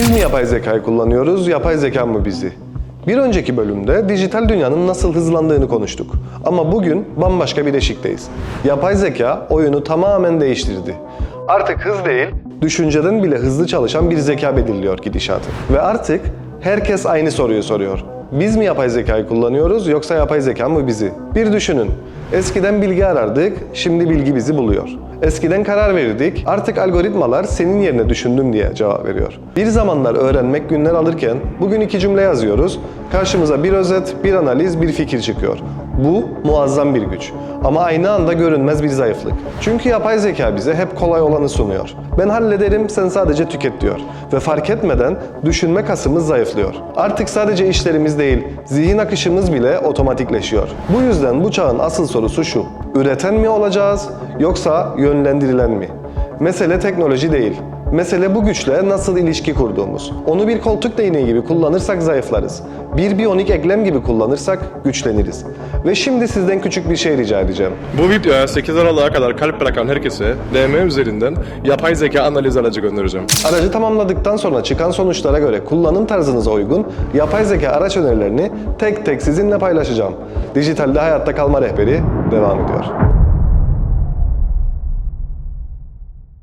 Biz mi yapay zekayı kullanıyoruz, yapay zeka mı bizi? Bir önceki bölümde dijital dünyanın nasıl hızlandığını konuştuk. Ama bugün bambaşka bir eşikteyiz. Yapay zeka oyunu tamamen değiştirdi. Artık hız değil, düşünceden bile hızlı çalışan bir zeka belirliyor gidişatı. Ve artık herkes aynı soruyu soruyor. Biz mi yapay zekayı kullanıyoruz yoksa yapay zeka mı bizi? Bir düşünün. Eskiden bilgi arardık, şimdi bilgi bizi buluyor. Eskiden karar verirdik, artık algoritmalar senin yerine düşündüm diye cevap veriyor. Bir zamanlar öğrenmek günler alırken bugün iki cümle yazıyoruz, karşımıza bir özet, bir analiz, bir fikir çıkıyor. Bu muazzam bir güç. Ama aynı anda görünmez bir zayıflık. Çünkü yapay zeka bize hep kolay olanı sunuyor. Ben hallederim, sen sadece tüket diyor. Ve fark etmeden düşünme kasımız zayıflıyor. Artık sadece işlerimiz değil, zihin akışımız bile otomatikleşiyor. Bu yüzden bu çağın asıl sorusu şu. Üreten mi olacağız yoksa yönlendirilen mi? Mesele teknoloji değil. Mesele bu güçle nasıl ilişki kurduğumuz. Onu bir koltuk değneği gibi kullanırsak zayıflarız. Bir biyonik eklem gibi kullanırsak güçleniriz. Ve şimdi sizden küçük bir şey rica edeceğim. Bu videoya 8 Aralık'a kadar kalp bırakan herkese DM üzerinden yapay zeka analiz aracı göndereceğim. Aracı tamamladıktan sonra çıkan sonuçlara göre kullanım tarzınıza uygun yapay zeka araç önerilerini tek tek sizinle paylaşacağım. Dijitalde hayatta kalma rehberi devam ediyor.